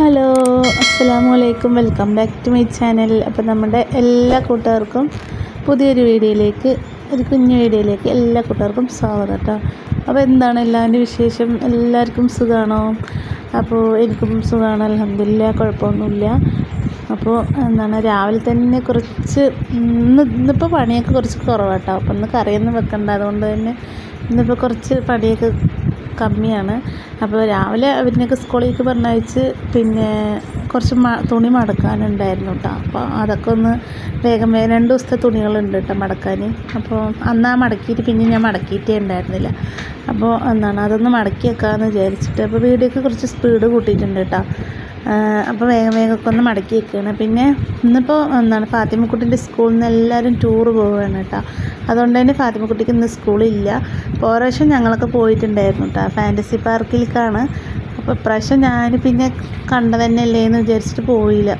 Hello അസ്സലാമു അലൈക്കും welcome back to my channel. അപ്പോൾ നമ്മുടെ എല്ലാ കൂട്ടുകാർക്കും പുതിയൊരു വീഡിയോയിലേക്ക് ഒരു കുഞ്ഞു വീഡിയോയിലേക്ക് എല്ലാ കൂട്ടുകാർക്കും സ്വാഗതം കേട്ടോ. അപ്പോൾ എന്താണ് എല്ലാവരുടെ വിശേഷം? എല്ലാവർക്കും സുഖമാണോ അപ്പോൾ എനിക്കും സുഖമാണ് അലഹമില്ല കുഴപ്പമൊന്നുമില്ല. അപ്പോൾ എന്താണ് രാവിലെ തന്നെ കുറച്ച് ഇന്ന് ഇന്നിപ്പോൾ പണിയൊക്കെ കുറച്ച് കുറവാട്ടോ. അപ്പോൾ ഇന്ന് കറിയൊന്നും വെക്കണ്ട. അതുകൊണ്ട് തന്നെ ഇന്നിപ്പോൾ കുറച്ച് പണിയൊക്കെ കമ്മിയാണ്. അപ്പോൾ രാവിലെ അവരിനൊക്കെ സ്കൂളിലേക്ക് പറഞ്ഞയച്ച് പിന്നെ കുറച്ച് തുണി മടക്കാനുണ്ടായിരുന്നു കേട്ടോ അപ്പോൾ അതൊക്കെ ഒന്ന് വേഗം വേഗം രണ്ട് ദിവസത്തെ തുണികളുണ്ട് കേട്ടോ മടക്കാൻ അപ്പോൾ അന്നാ മടക്കിയിട്ട് പിന്നെ ഞാൻ മടക്കിയിട്ടേ ഉണ്ടായിരുന്നില്ല. അപ്പോൾ എന്താണ് അതൊന്ന് മടക്കി വെക്കാമെന്ന് വിചാരിച്ചിട്ട് അപ്പോൾ വീഡിയോക്ക് കുറച്ച് സ്പീഡ് കൂട്ടിയിട്ടുണ്ട് കേട്ടോ അപ്പോൾ വേഗം വേഗം ഒക്കെ ഒന്ന് മടക്കി വെക്കുകയാണ് പിന്നെ ഇന്നിപ്പോൾ എന്താണ് ഫാത്തിമക്കുട്ടിന്റെ സ്കൂളിൽ നിന്ന് എല്ലാവരും ടൂർ പോവുകയാണ് കേട്ടോ. അതുകൊണ്ട് തന്നെ ഫാത്തിമക്കുട്ടിക്ക് ഇന്ന് സ്കൂളില്ല പ്രാവശ്യം ഞങ്ങളൊക്കെ പോയിട്ടുണ്ടായിരുന്നു കേട്ടോ ഫാന്റസി പാർക്കിലേക്കാണ് അപ്പോൾ ഇപ്രാവശ്യം ഞാൻ പിന്നെ കണ്ടത് തന്നെയല്ലേ എന്ന് വിചാരിച്ചിട്ട് പോയില്ല.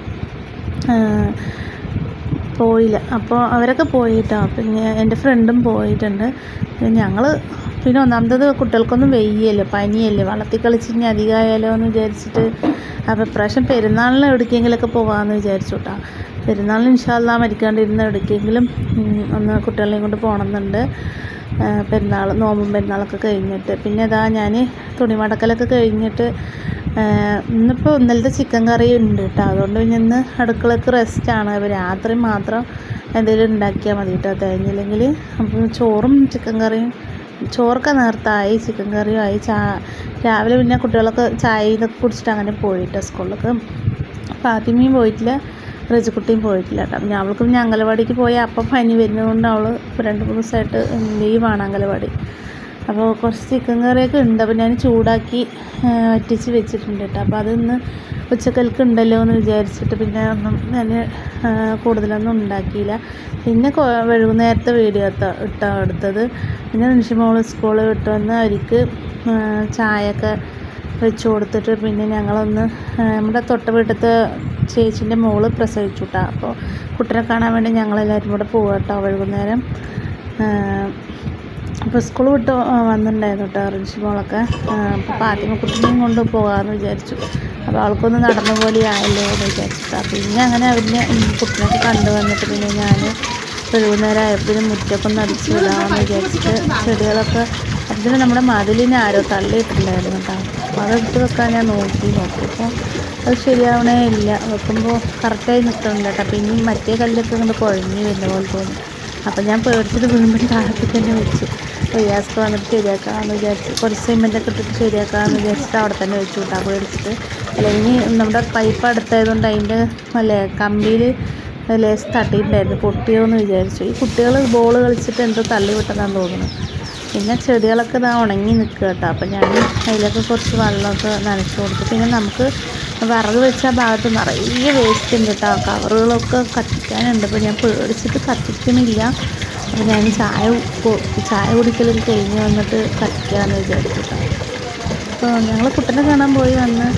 പോയില്ല. അപ്പോൾ അവരൊക്കെ പോയിട്ടോ പിന്നെ എന്റെ ഫ്രണ്ടും പോയിട്ടുണ്ട്. ഞങ്ങൾ പിന്നെ ഒന്നാമത്തത് കുട്ടികൾക്കൊന്നും വെയ്യല്ലോ പനിയല്ലേ വളർത്തി കളിച്ച് ഇനി അധികമായാലോ എന്ന് വിചാരിച്ചിട്ട്. അപ്പോൾ പ്രാവശ്യം പെരുന്നാളിന് എവിടേക്കെങ്കിലുമൊക്കെ പോകാമെന്ന് വിചാരിച്ചു കേട്ടോ പെരുന്നാളിന് ഇൻഷാല്ല മരിക്കാണ്ടിരുന്ന എവിടേക്കെങ്കിലും ഒന്ന് കുട്ടികളെയും കൊണ്ട് പോകണമെന്നുണ്ട് പെരുന്നാൾ നോമ്പും പെരുന്നാളൊക്കെ കഴിഞ്ഞിട്ട്. പിന്നെ ഇതാ ഞാൻ തുണി മടക്കലൊക്കെ കഴിഞ്ഞിട്ട് ഇന്നിപ്പോൾ ഇന്നലത്തെ ചിക്കൻ കറി ഉണ്ട് കേട്ടോ അതുകൊണ്ട് പിന്നെ ഇന്ന് അടുക്കളക്ക് റെസ്റ്റാണ്. രാത്രി മാത്രം എന്തെങ്കിലും ഉണ്ടാക്കിയാൽ മതി കേട്ടോ തേങ്ങയില്ലെങ്കിൽ അപ്പം ചോറും ചിക്കൻ കറിയും ചോറൊക്കെ നേരത്തായി ചിക്കൻ കറിയും ആയി ചാ രാവിലെ പിന്നെ കുട്ടികളൊക്കെ ചായ ഇതൊക്കെ കുടിച്ചിട്ട് അങ്ങനെ പോയിട്ടോ സ്കൂളിലൊക്കെ. ഫാത്തിമയും പോയിട്ടില്ല റജിക്കുട്ടിയും പോയിട്ടില്ല കേട്ടോ. പിന്നെ അവൾക്ക് പിന്നെ പോയി അപ്പം പനി വരുന്നതുകൊണ്ട് അവൾ രണ്ട് മൂന്ന് ദിവസമായിട്ട് ലീവാണ് അംഗനവാടി അപ്പോൾ കുറച്ച് ചിക്കൻ കറിയൊക്കെ ഉണ്ട്. അപ്പോൾ ഞാൻ ചൂടാക്കി വറ്റിച്ച് വെച്ചിട്ടുണ്ട് കേട്ടോ. അപ്പോൾ അതൊന്ന് ഉച്ചക്കൽക്ക് ഉണ്ടല്ലോ എന്ന് വിചാരിച്ചിട്ട് പിന്നെ ഒന്നും ഞാൻ കൂടുതലൊന്നും ഉണ്ടാക്കിയില്ല. പിന്നെ വൈകുന്നേരത്തെ വീഡിയോ ഇട്ടാ എടുത്തത്. പിന്നെ നിമിഷമോൾ സ്കൂളിൽ വിട്ട് വന്ന് അവർക്ക് ചായയൊക്കെ വെച്ച് കൊടുത്തിട്ട് പിന്നെ ഞങ്ങളൊന്ന് നമ്മുടെ തൊട്ട വീട്ടിലത്തെ ചേച്ചീന്റെ മോൾ പ്രസവിച്ചു കേട്ടോ. അപ്പോൾ കുട്ടനെ കാണാൻ വേണ്ടി ഞങ്ങളെല്ലാവരും കൂടെ പോകാം കേട്ടോ വൈകുന്നേരം. അപ്പോൾ സ്കൂൾ വിട്ട് വന്നിട്ടുണ്ടായിരുന്നു കേട്ടോ റിൻഷി മോളൊക്കെ അപ്പോൾ ഫാത്തിമ കുട്ടിനെയും കൊണ്ട് പോകാമെന്ന് വിചാരിച്ചു. അപ്പോൾ അവൾക്കൊന്ന് നടന്ന പോലെ ആയല്ലോ എന്ന് വിചാരിച്ചിട്ടാണ് പിന്നെ അങ്ങനെ അവരിനെ കുട്ടിനൊക്കെ കണ്ടു വന്നിട്ട് പിന്നെ ഞാൻ വൈകുന്നേരം ആയപ്പോഴും മുറ്റൊക്കെ ഒന്ന് അടിച്ചു വിടാമെന്ന് വിചാരിച്ചിട്ട് ചെടികളൊക്കെ അതിന് നമ്മുടെ മതിലിനെ ആരോ തള്ളിയിട്ടുണ്ടായിരുന്നു കേട്ടോ അപ്പോൾ അതെടുത്ത് വെക്കാൻ ഞാൻ നോക്കി നോക്കിയപ്പോൾ അത് ശരിയാവണേ ഇല്ല. വെക്കുമ്പോൾ കറക്റ്റായി നിൽക്കുന്നുണ്ട് കേട്ടോ പിന്നെ മറ്റേ കല്ലൊക്കെ ഇങ്ങോട്ട് കുഴഞ്ഞു വരുന്ന പോലെ തോന്നി. അപ്പോൾ ഞാൻ പേടിച്ചിട്ട് വീണ്ടും താഴത്തേക്ക് തന്നെ വെച്ചു. റിയാസ്ക്ക് വന്നിട്ട് ശരിയാക്കാമെന്ന് വിചാരിച്ച് കുറച്ച് സിമെന്റൊക്കെ ഇട്ടിട്ട് ശരിയാക്കാമെന്ന് വിചാരിച്ചിട്ട് അവിടെ തന്നെ വെച്ചു കേട്ടോ പേടിച്ചിട്ട് അല്ലെങ്കിൽ നമ്മുടെ പൈപ്പ് അടുത്തായതുകൊണ്ട് അതിന്റെ അല്ലേ കമ്പിയിൽ ലേസ് തട്ടിയിട്ടുണ്ടായിരുന്നു പൊട്ടിയോ എന്ന് വിചാരിച്ചു. ഈ കുട്ടികൾ ബോൾ കളിച്ചിട്ട് എന്തോ തള്ളി വിട്ടതാന്ന് തോന്നുന്നു. പിന്നെ ചെടികളൊക്കെ ഇതാ ഉണങ്ങി നിൽക്കുക കേട്ടോ. അപ്പം ഞാൻ അതിലൊക്കെ കുറച്ച് വെള്ളമൊക്കെ നനച്ചു കൊടുത്തു. പിന്നെ നമുക്ക് വിറക് വെച്ച ഭാഗത്ത് നിറയെ വേസ്റ്റ് ഉണ്ട് കേട്ടോ. കവറുകളൊക്കെ കത്തിക്കാനുണ്ട്. അപ്പോൾ ഞാൻ പേടിച്ചിട്ട് കത്തിക്കണില്ല അപ്പോൾ ഞാൻ ചായ ചായ കുടിക്കലും കഴിഞ്ഞ് വന്നിട്ട് കളിക്കാമെന്ന് വിചാരിച്ചു അപ്പോൾ ഞങ്ങൾ കുട്ടനെ കാണാൻ പോയി വന്ന്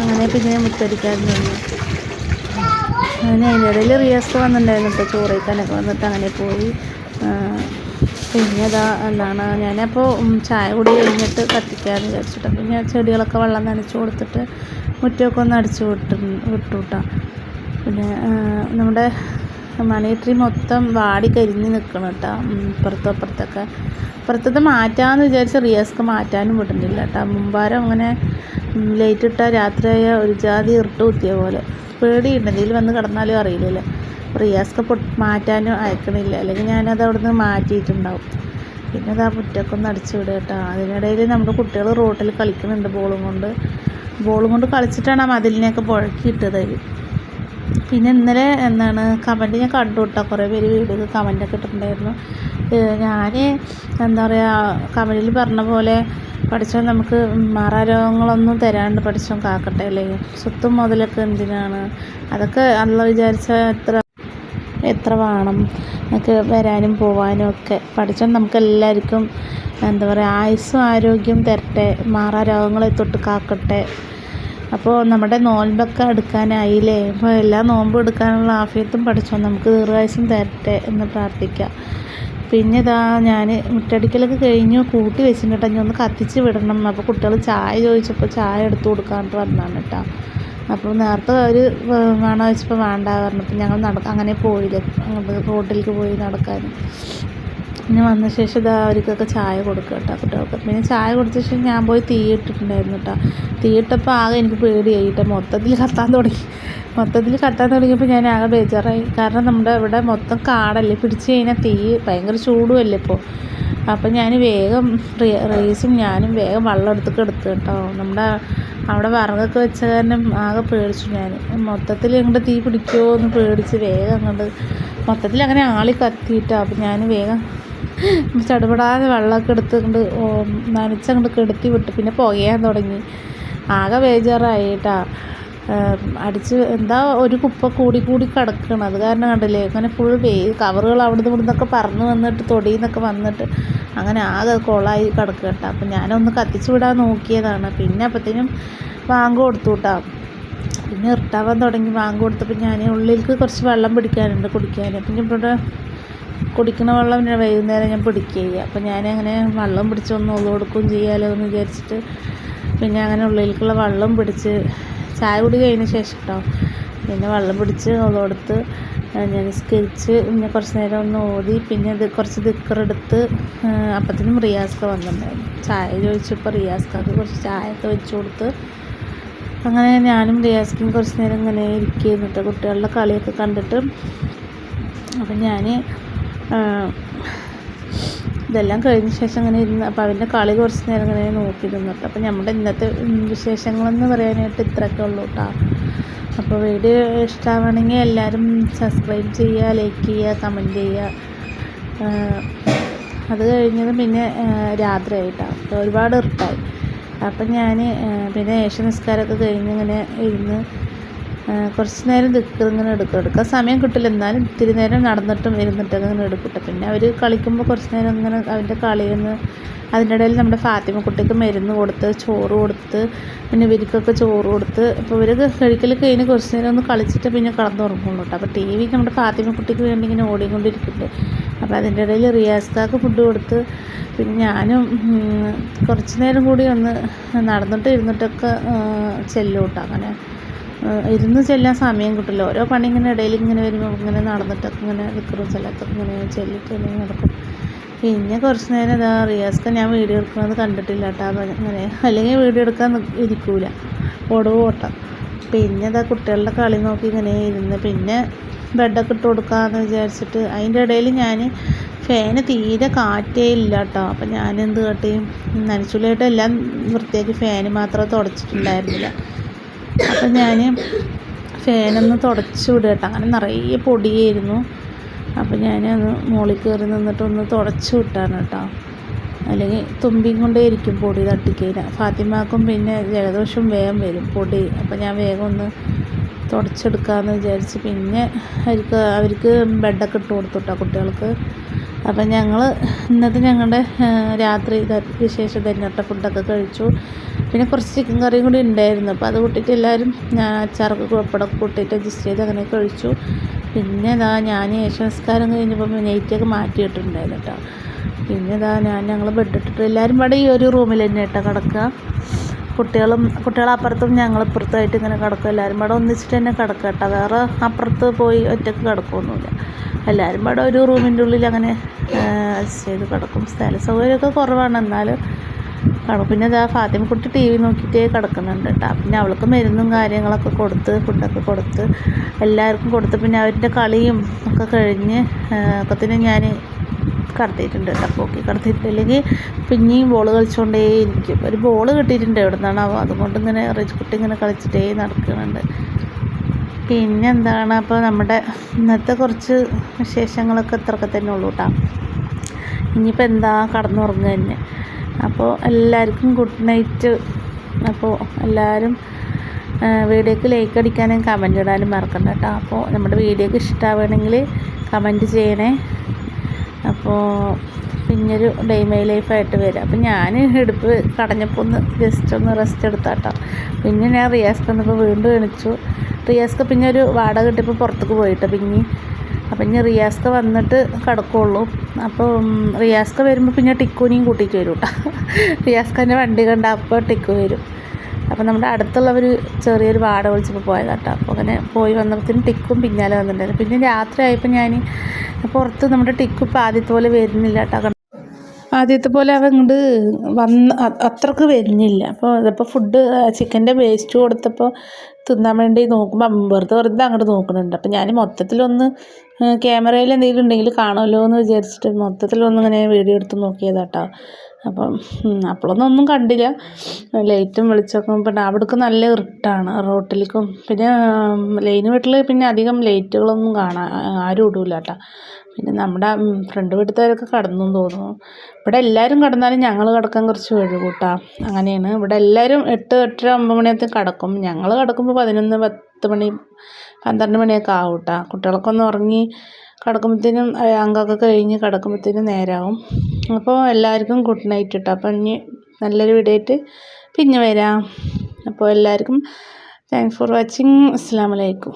അങ്ങനെ പിന്നെ മുറ്റടിക്കാൻ തോന്നി അങ്ങനെ അതിന്റെ ഇടയിൽ റിയാസ് വന്നിട്ടുണ്ടായിരുന്നു ഇപ്പോൾ ചോറയ്ക്കാനൊക്കെ വന്നിട്ട് അങ്ങനെ പോയി. പിന്നെ അതാ എന്താണ് ഞാനപ്പോൾ ചായ കൂടി കഴിഞ്ഞിട്ട് കത്തിക്കാമെന്ന് വിചാരിച്ചിട്ട് അപ്പം ഞാൻ ചെടികളൊക്കെ വെള്ളം നനച്ച് കൊടുത്തിട്ട് മുറ്റമൊക്കെ ഒന്ന് അടിച്ചു വിട്ടു വിട്ടു പിന്നെ നമ്മുടെ മണി ട്രീ മൊത്തം വാടി കരിഞ്ഞ് നിൽക്കണം കേട്ടോ ഇപ്പുറത്തും അപ്പുറത്തൊക്കെ അപ്പുറത്തത് മാറ്റാമെന്ന് വിചാരിച്ച് റിയാസ്ക്ക് മാറ്റാനും വിടുന്നില്ല കേട്ടോ മുമ്പാരം അങ്ങനെ ലൈറ്റ് ഇട്ടാൽ രാത്രിയായ ഒരു ജാതി ഇറുട്ട് കുത്തിയ പോലെ. പേടിയുണ്ട് എന്തെങ്കിലും വന്ന് കിടന്നാലും അറിയില്ലല്ലോ. റിയാസ്ക്ക് പൊ മാറ്റാനും അയക്കണില്ല. അല്ലെങ്കിൽ ഞാനത് അവിടെ നിന്ന് മാറ്റിയിട്ടുണ്ടാവും. പിന്നെ അത് ആ മുറ്റൊക്കെ ഒന്ന് അടിച്ചു വിടുക കേട്ടോ അതിനിടയിൽ നമ്മുടെ കുട്ടികൾ റോട്ടിൽ കളിക്കുന്നുണ്ട് ബോളും കൊണ്ട്. ബോളും കൊണ്ട് കളിച്ചിട്ടാണ് ആ മതിലിനെയൊക്കെ പുഴക്കിയിട്ടത്. പിന്നെ ഇന്നലെ എന്താണ് കമന്റ് ഞാൻ കണ്ടു കേട്ടോ. കുറേ പേര് വീഡിയോക്ക് കമന്റൊക്കെ ഇട്ടിട്ടുണ്ടായിരുന്നു. ഞാൻ എന്താ പറയുക കമന്റിൽ പറഞ്ഞ പോലെ പഠിച്ചവൻ നമുക്ക് മാറാരോഗങ്ങളൊന്നും തരാണ്ട് പഠിച്ചവൻ കാക്കട്ടെ അല്ലേ? സ്വത്തും മുതലൊക്കെ എന്തിനാണ്? അതൊക്കെ അല്ല വിചാരിച്ച എത്ര എത്ര വേണം? നമുക്ക് വരാനും പോവാനും ഒക്കെ. പഠിച്ചവൻ നമുക്കെല്ലാവർക്കും എന്താ പറയുക ആയുസ്സും ആരോഗ്യവും തരട്ടെ. മാറാ രോഗങ്ങളെ തൊട്ട് കാക്കട്ടെ. അപ്പോൾ നമ്മുടെ നോൻപൊക്കെ എടുക്കാനായില്ലേ അപ്പോൾ എല്ലാ നോമ്പും എടുക്കാനുള്ള ആഫിയത്തും പഠിച്ചോ? നമുക്ക് ദീർഘായുസും തരട്ടെ എന്ന് പ്രാർത്ഥിക്കാം. പിന്നെ ഇതാ ഞാൻ മുറ്റടിക്കലൊക്കെ കഴിഞ്ഞു. കൂട്ടി വെച്ചിട്ടുണ്ട് കേട്ടോ. ഇനി ഒന്ന് കത്തിച്ച് വിടണം. അപ്പോൾ കുട്ടികൾ ചായ ചോദിച്ചപ്പോൾ ചായ എടുത്തു കൊടുക്കാണ്ട് വന്നാണ് കേട്ടോ. അപ്പോൾ നേരത്തെ അവർ വേണോ വെച്ചപ്പോൾ വേണ്ട പറഞ്ഞപ്പോൾ ഞങ്ങൾ നടക്ക അങ്ങനെ പോയില്ല? അങ്ങോട്ട് റോഡിലേക്ക് പോയി നടക്കാൻ പിന്നെ വന്ന ശേഷം ഇതാ അവർക്കൊക്കെ ചായ കൊടുക്കുക കേട്ടോ കുട്ടികൾക്ക്. പിന്നെ ചായ കൊടുത്ത ശേഷം ഞാൻ പോയി തീ ഇട്ടിട്ടുണ്ടായിരുന്നു കേട്ടോ. തീ ഇട്ടപ്പോൾ ആകെ എനിക്ക് പേടിയായി കേട്ടോ. മൊത്തത്തിൽ കത്താൻ തുടങ്ങി. മൊത്തത്തിൽ കത്താൻ തുടങ്ങിയപ്പോൾ ഞാൻ ആകെ ബേജാറായി. കാരണം നമ്മുടെ ഇവിടെ മൊത്തം കാടല്ലേ. പിടിച്ച് കഴിഞ്ഞാൽ തീ ഭയങ്കര ചൂടുമല്ലേ ഇപ്പോൾ അപ്പം ഞാൻ വേഗം റേസും ഞാനും വേഗം വെള്ളം എടുത്തൊക്കെ എടുത്തു കേട്ടോ. നമ്മുടെ അവിടെ വിറകൊക്കെ വെച്ച കാരണം ആകെ പേടിച്ചു ഞാൻ. മൊത്തത്തിൽ ഇങ്ങോട്ട് തീ പിടിക്കുമോ എന്ന് പേടിച്ച് വേഗം അങ്ങോട്ട് മൊത്തത്തിൽ അങ്ങനെ ആളി കത്തിയിട്ടാണ് അപ്പം ഞാൻ വേഗം ചടുപടാതെ വെള്ളമൊക്കെ എടുത്തുകൊണ്ട് നനച്ചങ്ങോട്ട് കെടുത്തി വിട്ട്. പിന്നെ പുകയാൻ തുടങ്ങി. ആകെ ബേജാറായി അടിച്ച് എന്താ ഒരു കുപ്പ കൂടി കൂടി കിടക്കണം. അത് കാരണം കണ്ടില്ലേ അങ്ങനെ ഫുൾ വേ കവറുകൾ അവിടുന്ന് ഇവിടുന്നൊക്കെ പറന്ന് വന്നിട്ട് തൊടിയിൽ നിന്നൊക്കെ വന്നിട്ട് അങ്ങനെ ആകെ കൊളായി കിടക്കുക കേട്ടോ. അപ്പം ഞാനൊന്ന് കത്തിച്ചു വിടാൻ നോക്കിയതാണ്. പിന്നെ അപ്പത്തേനും വാങ്ങ കൊടുത്തു കേട്ടോ. പിന്നെ ഇർട്ടാവാൻ തുടങ്ങി. വാങ്ങ കൊടുത്തപ്പോൾ ഞാൻ ഉള്ളിലേക്ക് കുറച്ച് വെള്ളം പിടിക്കാനുണ്ട് കുടിക്കാൻ. പിന്നെ ഇവിടെ കുടിക്കുന്ന വെള്ളം പിന്നെ വൈകുന്നേരം ഞാൻ പിടിക്കുക ചെയ്യുക അപ്പം ഞാനങ്ങനെ വെള്ളം പിടിച്ചൊന്ന് ഉള്ളു കൊടുക്കുകയും ചെയ്യാമല്ലോ എന്ന് വിചാരിച്ചിട്ട് പിന്നെ അങ്ങനെ ഉള്ളിലേക്കുള്ള വെള്ളം പിടിച്ച് ചായ കുടി കഴിഞ്ഞ ശേഷം കേട്ടോ പിന്നെ വെള്ളം പിടിച്ച് ഉള്ളെടുത്ത് ഞാൻ നിസ്കരിച്ച് പിന്നെ കുറച്ച് നേരം ഒന്ന് ഓതി പിന്നെ ഇത് കുറച്ച് ദിക്കറെടുത്ത് അപ്പത്തിനും റിയാസ്ക വന്നിട്ടുണ്ടായിരുന്നു. ചായ ചോദിച്ചപ്പോൾ റിയാസ്ക്കാക്ക് കുറച്ച് ചായ ഒക്കെ വെച്ച് കൊടുത്ത് അങ്ങനെ ഞാനും റിയാസ്ക്കും കുറച്ച് നേരം ഇങ്ങനെ ഇരിക്കുന്നു കുട്ടികളുടെ കളിയൊക്കെ കണ്ടിട്ട്. അപ്പം ഞാൻ ഇതെല്ലാം കഴിഞ്ഞ ശേഷം അങ്ങനെ ഇരുന്ന് അപ്പോൾ അവന്റെ കളി കുറച്ച് നേരം ഇങ്ങനെ നോക്കി നിന്നിട്ട്. അപ്പോൾ നമ്മുടെ ഇന്നത്തെ വിശേഷങ്ങളെന്ന് പറയാനായിട്ട് ഇത്രയൊക്കെ ഉള്ളൂ കേട്ടോ അപ്പോൾ വീഡിയോ ഇഷ്ടമാണെങ്കിൽ എല്ലാവരും സബ്സ്ക്രൈബ് ചെയ്യുക ലൈക്ക് ചെയ്യുക കമന്റ് ചെയ്യുക. അത് കഴിഞ്ഞത് പിന്നെ രാത്രിയായിട്ടാണ് അപ്പോൾ ഒരുപാട് ഇർട്ടായി അപ്പം ഞാൻ പിന്നെ ഏഷ്യ നിസ്കാരമൊക്കെ കഴിഞ്ഞ് ഇങ്ങനെ ഇരുന്ന് കുറച്ച് നേരം ദിക്കർ ഇങ്ങനെ എടുക്കും. എടുക്കാൻ സമയം കിട്ടില്ല. എന്നാലും ഇത്തിരി നേരം നടന്നിട്ടും ഇരുന്നിട്ടൊക്കെ ഇങ്ങനെ എടുക്കട്ടെ പിന്നെ അവർ കളിക്കുമ്പോൾ കുറച്ച് നേരം ഇങ്ങനെ അവന്റെ കളിയൊന്ന് അതിന്റെ ഇടയിൽ നമ്മുടെ ഫാത്തിമ കുട്ടിക്ക് മരുന്ന് കൊടുത്ത് ചോറ് കൊടുത്ത് പിന്നെ ഇവർക്കൊക്കെ ചോറ് കൊടുത്ത്. അപ്പോൾ ഇവർ കഴിക്കൽ കഴിഞ്ഞ് കുറച്ച് നേരം ഒന്ന് കളിച്ചിട്ട് പിന്നെ കിടന്നുറങ്ങുള്ളൂ കേട്ടോ അപ്പോൾ ടി വി നമ്മുടെ ഫാത്തിമ കുട്ടിക്ക് വേണ്ടി ഇങ്ങനെ ഓടിക്കൊണ്ടിരിക്കുന്നുണ്ട്. അപ്പോൾ അതിന്റെ ഇടയിൽ റിയാസ്ക്കാക്ക് ഫുഡ് കൊടുത്ത് പിന്നെ ഞാനും കുറച്ച് നേരം കൂടി ഒന്ന് നടന്നിട്ട് ഇരുന്നിട്ടൊക്കെ ചെല്ലും കേട്ടോ അങ്ങനെ ഇരുന്ന് ചെല്ലാൻ സമയം കിട്ടില്ല. ഓരോ പണി ഇങ്ങനെ ഇടയിൽ ഇങ്ങനെ വരുമ്പോൾ ഇങ്ങനെ നടന്നിട്ടൊക്കെ ഇങ്ങനെ നിൽക്കുന്ന സ്ഥലത്തൊക്കെ ഇങ്ങനെ ചെല്ലിട്ട് ഇങ്ങനെ നടക്കും. പിന്നെ കുറച്ച് നേരം ഇതാ റിയാസ്ക്ക് ഞാൻ വീഡിയോ എടുക്കുന്നത് കണ്ടിട്ടില്ല കേട്ടോ. അങ്ങനെ അല്ലെങ്കിൽ വീഡിയോ എടുക്കാൻ ഇരിക്കൂല. ഓടവ് ഓട്ടം. പിന്നെ ഇതാ കുട്ടികളുടെ കളി നോക്കി ഇങ്ങനെ ഇരുന്ന് പിന്നെ ബെഡൊക്കെ ഇട്ട് കൊടുക്കാമെന്ന് വിചാരിച്ചിട്ട് അതിന്റെ ഇടയിൽ ഞാൻ ഫാന് തീരെ കാറ്റേ ഇല്ല കേട്ടോ. അപ്പം ഞാനെന്ത് കാട്ടി? നനച്ചുള്ളിയായിട്ട് എല്ലാം വൃത്തിയാക്കി ഫാന് മാത്രം തുടച്ചിട്ടുണ്ടായിരുന്നില്ല. അപ്പം ഞാൻ ഫാനൊന്ന് തുടച്ചു വിടുക കേട്ടോ. അങ്ങനെ നിറയെ പൊടിയായിരുന്നു. അപ്പം ഞാൻ ഒന്ന് മുകളിൽ കയറി നിന്നിട്ടൊന്ന് തുടച്ച് വിട്ടാണ് കേട്ടോ. അല്ലെങ്കിൽ തുമ്പിയും കൊണ്ടേ ഇരിക്കും പൊടി തട്ടിക്കയില്ല ഫാത്തിമാക്കും പിന്നെ ജലദോഷം വേഗം വരും പൊടി. അപ്പം ഞാൻ വേഗം ഒന്ന് തുടച്ചെടുക്കാമെന്ന് വിചാരിച്ച് പിന്നെ അവർക്ക് അവർക്ക് ബെഡൊക്കെ ഇട്ട് കൊടുത്തു കേട്ടോ കുട്ടികൾക്ക്. അപ്പം ഞങ്ങൾ ഇന്നത്തെ ഞങ്ങളുടെ രാത്രി വിശേഷം തെരഞ്ഞെടുത്ത ഫുഡൊക്കെ കഴിച്ചു. പിന്നെ കുറച്ച് ചിക്കൻ കറിയും കൂടി ഉണ്ടായിരുന്നു. അപ്പോൾ അത് കൂട്ടിയിട്ട് എല്ലാവരും ഞാൻ അച്ചാറൊക്കെ കുഴപ്പമൊക്കെ കൂട്ടിയിട്ട് അഡ്ജസ്റ്റ് ചെയ്ത് അങ്ങനെ കഴിച്ചു. പിന്നെ ഇതാ ഞാൻ യേശുനമസ്കാരം കഴിഞ്ഞപ്പോൾ നെയ്റ്റൊക്കെ മാറ്റിയിട്ടുണ്ടായിരുന്നു കേട്ടോ പിന്നെ ഇതാ ഞാൻ ഞങ്ങൾ ബെഡ് ഇട്ടിട്ട് എല്ലാവരും ഇവിടെ ഈ ഒരു റൂമിൽ തന്നെ കേട്ടോ കിടക്കുക കുട്ടികളും കുട്ടികളപ്പുറത്തും ഞങ്ങൾ ഇപ്പുറത്തായിട്ട് ഇങ്ങനെ കിടക്കും. എല്ലാവരും ഇവിടെ ഒന്നിച്ചിട്ട് തന്നെ കിടക്കുക കേട്ടോ വേറെ അപ്പുറത്ത് പോയി ഒറ്റയ്ക്ക് കിടക്കുകയൊന്നുമില്ല എല്ലാവരും ഇവിടെ ഒരു റൂമിന്റെ ഉള്ളിൽ അങ്ങനെ ചെയ്ത് കിടക്കും. സ്ഥല സൗകര്യമൊക്കെ കുറവാണ്. എന്നാലും കിടക്കും പിന്നെ ഇതാ ഫാത്തിമ കുട്ടി ടി വി നോക്കിയിട്ടേ കിടക്കുന്നുണ്ട് കേട്ടോ പിന്നെ അവൾക്ക് മരുന്നും കാര്യങ്ങളൊക്കെ കൊടുത്ത് ഫുഡൊക്കെ കൊടുത്ത് എല്ലാവർക്കും കൊടുത്ത് പിന്നെ അവരുടെ കളിയും ഒക്കെ കഴിഞ്ഞ് ഒക്കത്തിന് ഞാൻ കടത്തിയിട്ടുണ്ട് കേട്ടോ പോക്കി കടത്തിയിട്ടുണ്ട്. അല്ലെങ്കിൽ പിന്നെയും ബോൾ കളിച്ചുകൊണ്ടേ ഇരിക്കും. ഒരു ബോൾ കിട്ടിയിട്ടുണ്ട് എവിടെ നിന്നാണാവോ അതുകൊണ്ട് ഇങ്ങനെ റിച്ച് കുട്ടി ഇങ്ങനെ കളിച്ചിട്ടേ നടക്കുന്നുണ്ട്. പിന്നെ എന്താണ് അപ്പോൾ നമ്മുടെ ഇന്നത്തെ കുറച്ച് വിശേഷങ്ങളൊക്കെ ഇത്രയൊക്കെ തന്നെ ഉള്ളൂ കേട്ടോ ഇനിയിപ്പോൾ എന്താ കടന്നുറങ്ങുക തന്നെ അപ്പോൾ എല്ലാവർക്കും ഗുഡ് നൈറ്റ് അപ്പോൾ എല്ലാവരും വീഡിയോക്ക് ലൈക്ക് അടിക്കാനും കമന്റ് ഇടാനും മറക്കണ്ട കേട്ടോ. അപ്പോൾ നമ്മുടെ വീഡിയോക്ക് ഇഷ്ടമാവണമെങ്കിൽ കമന്റ് ചെയ്യണേ. അപ്പോൾ പിന്നൊരു ഡേ മൈ ലൈഫായിട്ട് വരാം. അപ്പം ഞാൻ എടുപ്പ് കടഞ്ഞപ്പോൾ ഒന്ന് ജസ്റ്റ് ഒന്ന് റെസ്റ്റ് എടുത്താട്ടോ പിന്നെ ഞാൻ റിയാസ്ക്ക് വന്നപ്പോൾ വീണ്ടും എണിച്ചു. റിയാസ്ക്ക് പിന്നെ ഒരു വാടക കിട്ടിയപ്പോൾ പുറത്തേക്ക് പോയിട്ട് പിന്നെ അപ്പം ഇനി റിയാസ്ക വന്നിട്ട് കിടക്കുള്ളൂ. അപ്പോൾ റിയാസ്ക വരുമ്പോൾ പിന്നെ ടിക്കുനിയും കൂട്ടിയിട്ട് വരും കേട്ടോ റിയാസ്കന്റെ വണ്ടി കണ്ട അപ്പോൾ ടിക്കു വരും. അപ്പോൾ നമ്മുടെ അടുത്തുള്ളവർ ചെറിയൊരു വാട വിളിച്ചപ്പോൾ പോയതാട്ടോ അപ്പോൾ അങ്ങനെ പോയി വന്നപ്പോഴത്തേനും ടിക്കും പിന്നാലെ വന്നിട്ടുണ്ടായിരുന്നു. പിന്നെ രാത്രി ആയപ്പോൾ ഞാൻ പുറത്ത് നമ്മുടെ ടിക്കു ഇപ്പോൾ ആദ്യത്തെ പോലെ വരുന്നില്ല കേട്ടോ ആദ്യത്തെ പോലെ അവ ഇങ്ങോട്ട് വന്ന് അത്രയ്ക്ക് വരുന്നില്ല. അപ്പോൾ അതിപ്പോൾ ഫുഡ് ചിക്കന്റെ വേസ്റ്റ് കൊടുത്തപ്പോൾ തിന്നാൻ വേണ്ടി നോക്കുമ്പോൾ വെറുതെ വെറുതെ അങ്ങോട്ട് നോക്കുന്നുണ്ട്. അപ്പോൾ ഞാൻ മൊത്തത്തിലൊന്ന് ക്യാമറയിൽ എന്തെങ്കിലും ഉണ്ടെങ്കിൽ കാണുമല്ലോ എന്ന് വിചാരിച്ചിട്ട് മൊത്തത്തിലൊന്ന് ഇങ്ങനെ വീഡിയോ എടുത്ത് നോക്കിയതാട്ടോ. അപ്പം അപ്പോഴൊന്നും ഒന്നും കണ്ടില്ല. ലൈറ്റും വെളിച്ചൊക്കെ പിന്നെ അവിടേക്ക് നല്ല ഇരുട്ടാണ്. റോട്ടിലേക്കും പിന്നെ ലൈന് വീട്ടിൽ പിന്നെ അധികം ലൈറ്റുകളൊന്നും കാണാൻ ആരും ഇടൂല കേട്ടോ പിന്നെ നമ്മുടെ ഫ്രണ്ട് വീട്ടുകാരൊക്കെ കടന്നു തോന്നുന്നു. ഇവിടെ എല്ലാവരും കടന്നാലും ഞങ്ങൾ കിടക്കാൻ കുറച്ച് വഴുകൂട്ടാ. അങ്ങനെയാണ്. ഇവിടെ എല്ലാവരും എട്ട് എട്ടര ഒമ്പത് മണിയാകുമ്പോൾ കിടക്കും. ഞങ്ങൾ കിടക്കുമ്പോൾ പതിനൊന്ന് പത്ത് മണി പന്ത്രണ്ട് മണിയൊക്കെ ആവും കേട്ടോ കുട്ടികളൊക്കെ ഒന്ന് ഉറങ്ങി കിടക്കുമ്പോഴത്തേനും അങ്കൊക്കെ കഴിഞ്ഞ് കിടക്കുമ്പോഴത്തേനും നേരമാവും അപ്പോൾ എല്ലാവർക്കും ഗുഡ് നൈറ്റ് കേട്ടോ അപ്പം ഇനി നല്ലൊരു വീഡിയോ ആയിട്ട് പിന്നെ വരാം. അപ്പോൾ എല്ലാവർക്കും താങ്ക്സ് ഫോർ വാച്ചിങ് അസ്സാം വലൈക്കും